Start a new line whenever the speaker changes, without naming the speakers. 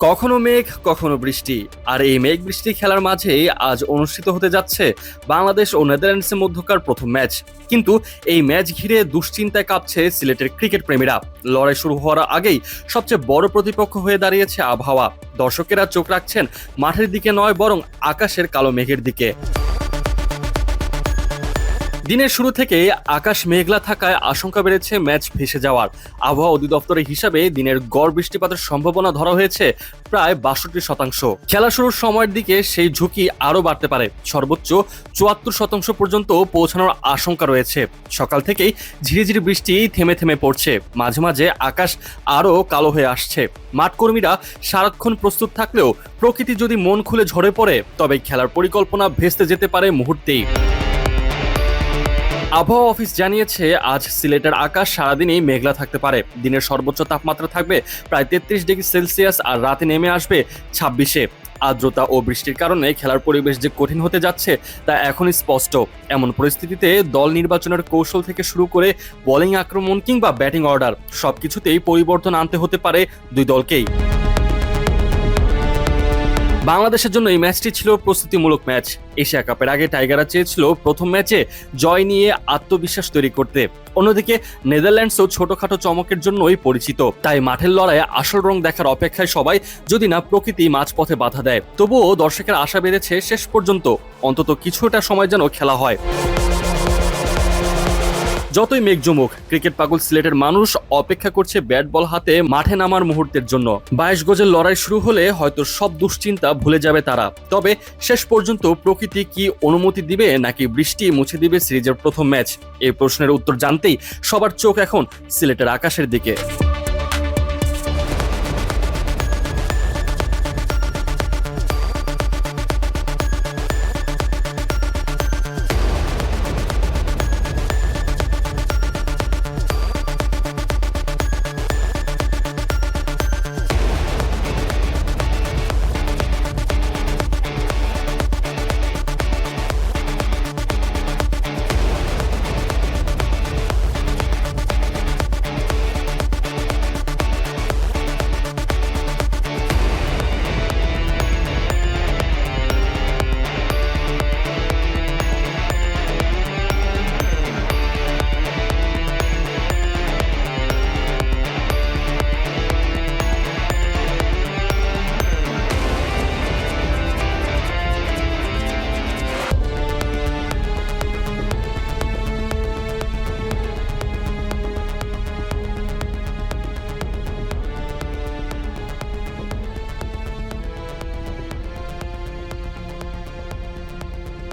কখনো মেঘ, কখনো বৃষ্টি। আর এই মেঘ বৃষ্টি খেলার মাঝেই আজ অনুষ্ঠিত হতে যাচ্ছে বাংলাদেশ ও নেদারল্যান্ডসের মধ্যকার প্রথম ম্যাচ। কিন্তু এই ম্যাচ ঘিরে দুশ্চিন্তায় কাঁপছে সিলেটের ক্রিকেট প্রেমীরা। লড়াই শুরু হওয়ার আগেই সবচেয়ে বড় প্রতিপক্ষ হয়ে দাঁড়িয়েছে আবহাওয়া। দর্শকেরা চোখ রাখছেন মাঠের দিকে নয়, বরং আকাশের কালো মেঘের দিকে। দিনের শুরু থেকে আকাশ মেঘলা থাকায় আশঙ্কা বেড়েছে ম্যাচ ভেসে যাওয়ার। আবহাওয়া অধিদপ্তরের হিসাবে দিনের গড় বৃষ্টিপাতের সম্ভাবনা ধরা হয়েছে প্রায় বাষট্টি শতাংশ। খেলা শুরুর সময়ের দিকে সেই ঝুঁকি আরও বাড়তে পারে। সর্বোচ্চ চুয়াত্তর শতাংশ পর্যন্ত পৌঁছানোর আশঙ্কা রয়েছে। সকাল থেকেই ঝিরিঝিরি বৃষ্টি থেমে থেমে পড়ছে। মাঝে মাঝে আকাশ আরও কালো হয়ে আসছে। মাঠকর্মীরা সারাক্ষণ প্রস্তুত থাকলেও প্রকৃতি যদি মন খুলে ঝরে পড়ে, তবে খেলার পরিকল্পনা ভেস্তে যেতে পারে মুহূর্তেই। আবহাওয়া অফিস জানিয়েছে, আজ সিলেটের আকাশ সারাদিনই মেঘলা থাকতে পারে। দিনের সর্বোচ্চ তাপমাত্রা থাকবে প্রায় তেত্রিশ ডিগ্রি সেলসিয়াস আর রাতে নেমে আসবে ছাব্বিশে। আর্দ্রতা ও বৃষ্টির কারণে খেলার পরিবেশ যে কঠিন হতে যাচ্ছে তা এখনই স্পষ্ট। এমন পরিস্থিতিতে দল নির্বাচনের কৌশল থেকে শুরু করে বোলিং আক্রমণ কিংবা ব্যাটিং অর্ডার সবকিছুতেই পরিবর্তন আনতে হতে পারে দুই দলকেই। বাংলাদেশের জন্য এই ম্যাচটি ছিল প্রস্তুতিমূলক ম্যাচ। এশিয়া কাপের আগে টাইগাররা চেয়েছিল প্রথম ম্যাচে জয় নিয়ে আত্মবিশ্বাস তৈরি করতে। অন্যদিকে নেদারল্যান্ডসও ছোটখাটো চমকের জন্যই পরিচিত। তাই মাঠের লড়াইয়ে আসল রং দেখার অপেক্ষায় সবাই যদি না প্রকৃতি মাঝপথে বাধা দেয়, তবুও দর্শকের আশা বেড়েছে শেষ পর্যন্ত। অন্তত কিছুটা সময় যেন খেলা হয়। যতই মেঘ জমুক ক্রিকেট পাগল সিলেটের মানুষ অপেক্ষা করছে ব্যাট বল হাতে মাঠে নামার মুহূর্তের জন্য। বাইশ গজের লড়াই শুরু হলে হয়তো সব দুশ্চিন্তা ভুলে যাবে তারা। তবে শেষ পর্যন্ত প্রকৃতি কি অনুমতি দিবে নাকি বৃষ্টি মুছে দিবে সিরিজের প্রথম ম্যাচ? এই প্রশ্নের উত্তর জানতেই সবার চোখ এখন সিলেটের আকাশের দিকে।